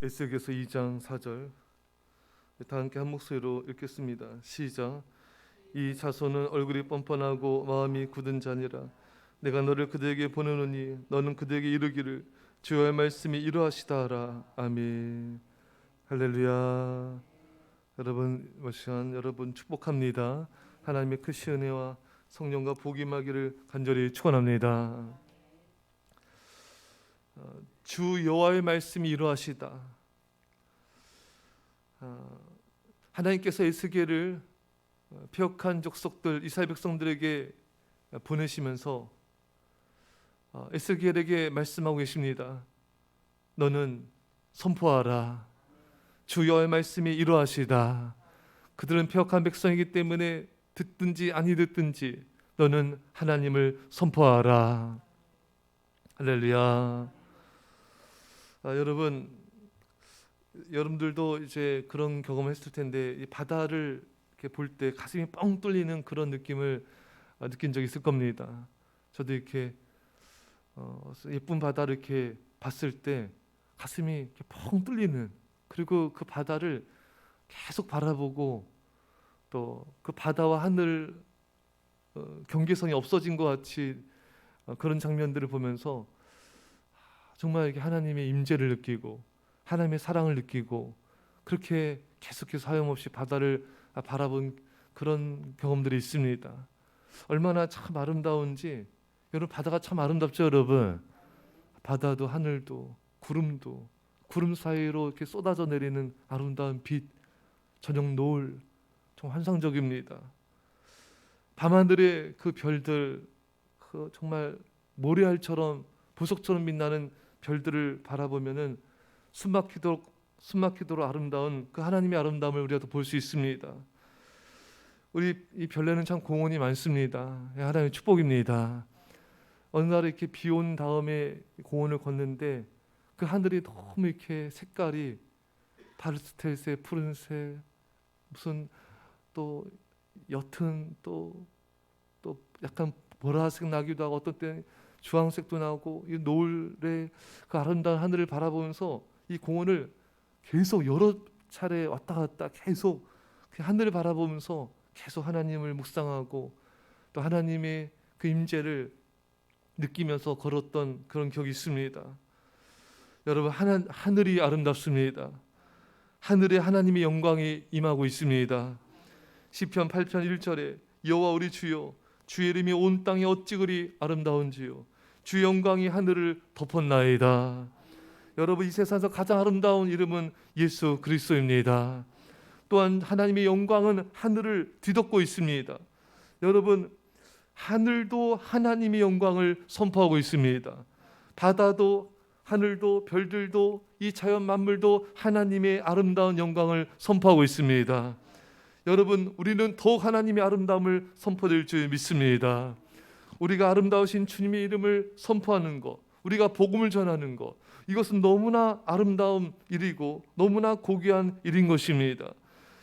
에스겔서 2장 4절 다 함께 한 목소리로 읽겠습니다. 시작. 이 자손은 얼굴이 뻔뻔하고 마음이 굳은 자니라. 내가 너를 그들에게 보내노니 너는 그들에게 이르기를 주의 말씀이 이러하시다 하라. 아멘. 할렐루야. 여러분 이 시간 여러분 축복합니다. 하나님의 크신 은혜와 성령과 복이 임하기를 간절히 축원합니다. 어, 주 여호와의 말씀이 이러하시다. 어, 하나님께서 에스겔을 어, 폐역한 족속들 이스라엘 백성들에게 보내시면서 어, 에스겔에게 말씀하고 계십니다. 너는 선포하라. 주 여호와의 말씀이 이러하시다. 그들은 폐역한 백성이기 때문에 듣든지 아니 듣든지 너는 하나님을 선포하라. 할렐루야. 아, 여러분 여러분들도 이제 그런 경험을 했을 텐데 이 바다를 이렇게 볼 때 가슴이 뻥 뚫리는 그런 느낌을 아, 느낀 적 있을 겁니다. 저도 이렇게 어, 예쁜 바다를 이렇게 봤을 때 가슴이 이렇게 뻥 뚫리는 그리고 그 바다를 계속 바라보고 또 그 바다와 하늘 어, 경계선이 없어진 것 같이 어, 그런 장면들을 보면서 정말 이렇게 하나님의 임재를 느끼고 하나님의 사랑을 느끼고 그렇게 계속해서 하염없이 바다를 바라본 그런 경험들이 있습니다. 얼마나 참 아름다운지 여러분 바다가 참 아름답죠, 여러분. 바다도 하늘도 구름도 구름 사이로 이렇게 쏟아져 내리는 아름다운 빛, 저녁 노을 정 환상적입니다. 밤하늘의 그 별들, 그 정말 모래알처럼 보석처럼 빛나는 별들을 바라보면은 숨막히도록 숨막히도록 아름다운 그 하나님의 아름다움을 우리가 볼 수 있습니다. 우리 이 별내는 참 공헌이 많습니다. 예, 하나님의 축복입니다. 어느 날 이렇게 비 온 다음에 공원을 걷는데 그 하늘이 너무 이렇게 색깔이 파르스텔색, 푸른색, 무슨 또 옅은 또 또 약간 보라색 나기도 하고 어떤 때는 주황색도 나오고 이 노을의 그 아름다운 하늘을 바라보면서 이 공원을 계속 여러 차례 왔다 갔다 계속 그 하늘을 바라보면서 계속 하나님을 묵상하고 또 하나님의 그 임재를 느끼면서 걸었던 그런 기억이 있습니다. 여러분 하나, 하늘이 아름답습니다. 하늘에 하나님의 영광이 임하고 있습니다. 시편 8편 1절에 여호와 우리 주여 주의 이름이 온 땅에 어찌 그리 아름다운지요 주 영광이 하늘을 덮었나이다. 여러분 이 세상에서 가장 아름다운 이름은 예수 그리스도입니다. 또한 하나님의 영광은 하늘을 뒤덮고 있습니다. 여러분 하늘도 하나님의 영광을 선포하고 있습니다. 바다도 하늘도 별들도 이 자연 만물도 하나님의 아름다운 영광을 선포하고 있습니다. 여러분 우리는 더욱 하나님의 아름다움을 선포될 줄 믿습니다. 우리가 아름다우신 주님의 이름을 선포하는 것, 우리가 복음을 전하는 것, 이것은 너무나 아름다운 일이고 너무나 고귀한 일인 것입니다.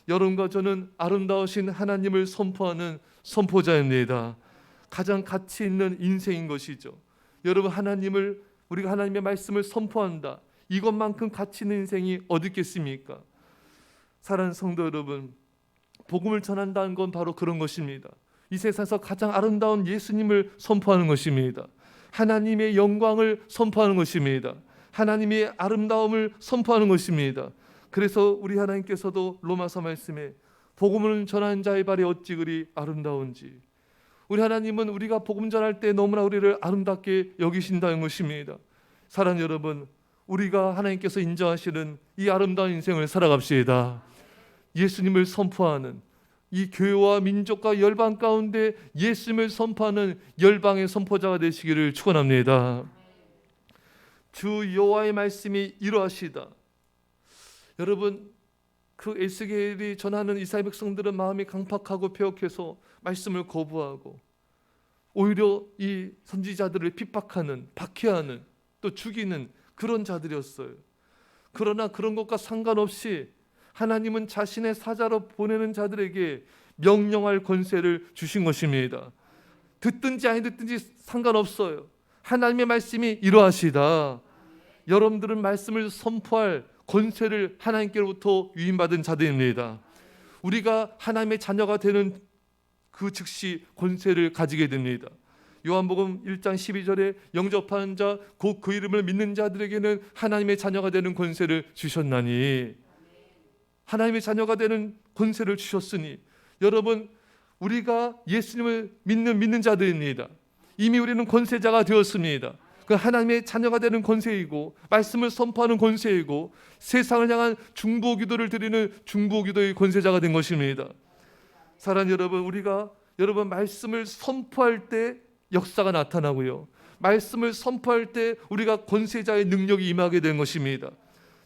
여러분과 저는 아름다우신 하나님을 선포하는 선포자입니다. 가장 가치 있는 인생인 것이죠. 여러분 하나님을 우리가 하나님의 말씀을 선포한다. 이것만큼 가치 있는 인생이 어디 있겠습니까? 사랑하는 성도 여러분, 복음을 전한다는 건 바로 그런 것입니다. 이 세상에서 가장 아름다운 예수님을 선포하는 것입니다. 하나님의 영광을 선포하는 것입니다. 하나님의 아름다움을 선포하는 것입니다. 그래서 우리 하나님께서도 로마서 말씀에 복음을 전하는 자의 발이 어찌 그리 아름다운지 우리 하나님은 우리가 복음 전할 때 너무나 우리를 아름답게 여기신다는 것입니다. 사랑 여러분, 우리가 하나님께서 인정하시는 이 아름다운 인생을 살아갑시다. 예수님을 선포하는 이 교회와 민족과 열방 가운데 예수님을 선포하는 열방의 선포자가 되시기를 축원합니다. 주 여호와의 말씀이 이러하시다. 여러분 그 에스겔이 전하는 이스라엘 백성들은 마음이 강팍하고 폐역해서 말씀을 거부하고 오히려 이 선지자들을 핍박하는 박해하는 또 죽이는 그런 자들이었어요. 그러나 그런 것과 상관없이 하나님은 자신의 사자로 보내는 자들에게 명령할 권세를 주신 것입니다. 듣든지 아니 듣든지 상관없어요. 하나님의 말씀이 이러하시다. 여러분들은 말씀을 선포할 권세를 하나님께로부터 위임받은 자들입니다. 우리가 하나님의 자녀가 되는 그 즉시 권세를 가지게 됩니다. 요한복음 1장 12절에 영접하는 자 곧 그 이름을 믿는 자들에게는 하나님의 자녀가 되는 권세를 주셨나니 하나님의 자녀가 되는 권세를 주셨으니 여러분 우리가 예수님을 믿는 믿는 자들입니다. 이미 우리는 권세자가 되었습니다. 그 하나님의 자녀가 되는 권세이고 말씀을 선포하는 권세이고 세상을 향한 중보 기도를 드리는 중보 기도의 권세자가 된 것입니다. 사랑 여러분, 우리가 여러분 말씀을 선포할 때 역사가 나타나고요. 말씀을 선포할 때 우리가 권세자의 능력이 임하게 된 것입니다.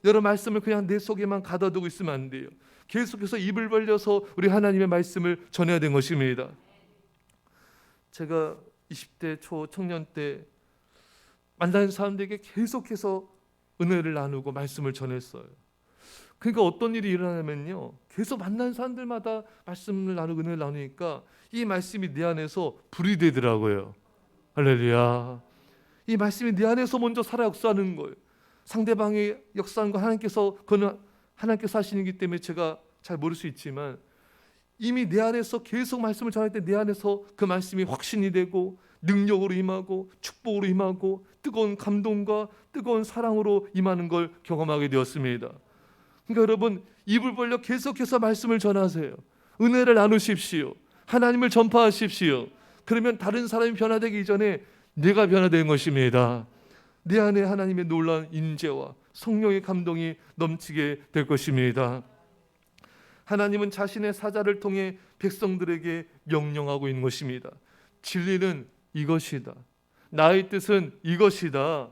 여러분 말씀을 그냥 내 속에만 가둬두고 있으면 안 돼요. 계속해서 입을 벌려서 우리 하나님의 말씀을 전해야 된 것입니다. 제가 20대 초 청년 때 만나는 사람들에게 계속해서 은혜를 나누고 말씀을 전했어요. 그러니까 어떤 일이 일어나면요. 계속 만나는 사람들마다 말씀을 나누고 은혜를 나누니까 이 말씀이 내 안에서 불이 되더라고요. 할렐루야. 이 말씀이 내 안에서 먼저 살아 역사하는 거예요. 상대방의 역사하는 거 하나님께서 그는 하나님께서 하시는 기 때문에 제가 잘 모를 수 있지만 이미 내 안에서 계속 말씀을 전할 때 내 안에서 그 말씀이 확신이 되고 능력으로 임하고 축복으로 임하고 뜨거운 감동과 뜨거운 사랑으로 임하는 걸 경험하게 되었습니다. 그러니까 여러분 입을 벌려 계속해서 말씀을 전하세요. 은혜를 나누십시오. 하나님을 전파하십시오. 그러면 다른 사람이 변화되기 전에 내가 변화된 것입니다. 내 안에 하나님의 놀라운 인재와 성령의 감동이 넘치게 될 것입니다. 하나님은 자신의 사자를 통해 백성들에게 명령하고 있는 것입니다. 진리는 이것이다. 나의 뜻은 이것이다.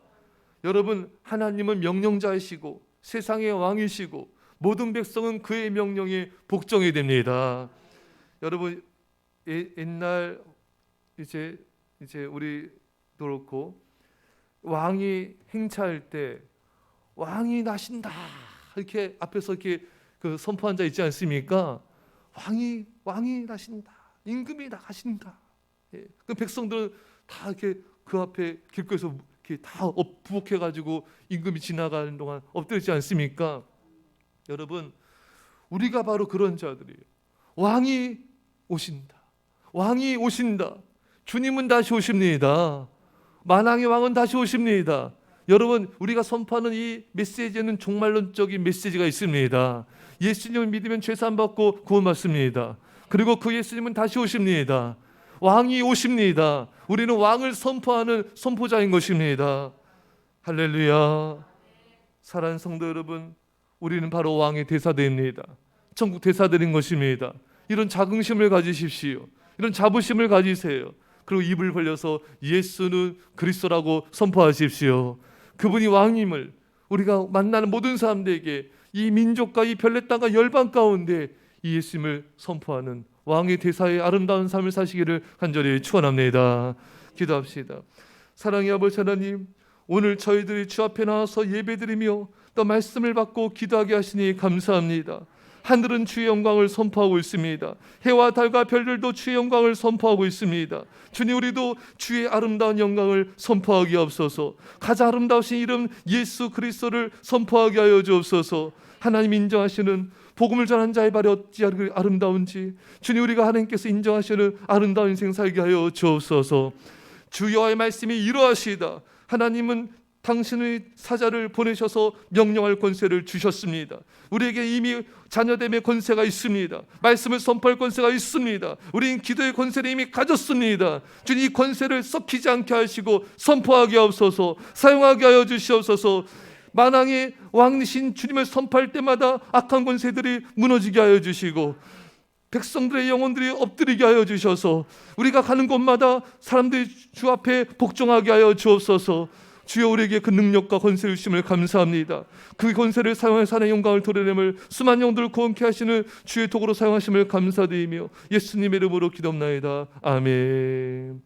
여러분, 하나님은 명령자이시고 세상의 왕이시고 모든 백성은 그의 명령에 복종이 됩니다. 여러분, 예- 옛날 이제 이제 우리 그렇고 왕이 행차할 때 왕이 나신다 이렇게 앞에서 이렇게 그 선포한 자 있지 않습니까? 왕이 왕이 나신다 임금이 나가신다. 예. 그 백성들은 다 이렇게 그 앞에 길거리에서 이렇게 다 엎- 부복해가지고 임금이 지나가는 동안 엎드리지 않습니까? 여러분 우리가 바로 그런 자들이에요. 왕이 오신다. 왕이 오신다. 주님은 다시 오십니다. 만왕의 왕은 다시 오십니다. 여러분 우리가 선포하는 이 메시지에는 종말론적인 메시지가 있습니다. 예수님을 믿으면 죄산 받고 구원받습니다. 그리고 그 예수님은 다시 오십니다. 왕이 오십니다. 우리는 왕을 선포하는 선포자인 것입니다. 할렐루야. 사랑하는 성도 여러분, 우리는 바로 왕의 대사들입니다. 천국 대사들인 것입니다. 이런 자긍심을 가지십시오. 이런 자부심을 가지세요. 그리고 입을 벌려서 예수는 그리스도라고 선포하십시오. 그분이 왕임을 우리가 만나는 모든 사람들에게 이 민족과 이 별내 땅과 열방 가운데 이 예수님을 선포하는 왕의 대사의 아름다운 삶을 사시기를 간절히 축원합니다. 기도합시다. 사랑의 아버지 하나님, 오늘 저희들이 주 앞에 나와서 예배드리며 또 말씀을 받고 기도하게 하시니 감사합니다. 하늘은 주의 영광을 선포하고 있습니다. 해와 달과 별들도 주의 영광을 선포하고 있습니다. 주님 우리도 주의 아름다운 영광을 선포하게 하옵소서. 가장 아름다우신 이름 예수 그리스도를 선포하게 하여 주옵소서. 하나님 인정하시는 복음을 전한 자의 발이 어찌 아름다운지 주님 우리가 하나님께서 인정하시는 아름다운 인생 살게 하여 주옵소서. 주여의 말씀이 이러하시다. 하나님은 당신의 사자를 보내셔서 명령할 권세를 주셨습니다. 우리에게 이미 자녀됨의 권세가 있습니다. 말씀을 선포할 권세가 있습니다. 우리는 기도의 권세를 이미 가졌습니다. 주님 이 권세를 썩히지 않게 하시고 선포하게 하옵소서 사용하게 하여 주시옵소서 만왕의 왕이신 주님을 선포할 때마다 악한 권세들이 무너지게 하여 주시고 백성들의 영혼들이 엎드리게 하여 주셔서 우리가 가는 곳마다 사람들이 주 앞에 복종하게 하여 주옵소서. 주여 우리에게 그 능력과 권세를 주심을 감사합니다. 그 권세를 사용해 산의 영광을 도려냄을 수만 영들을 구원케 하시는 주의 도구로 사용하심을 감사드리며 예수님의 이름으로 기도합나이다. 아멘.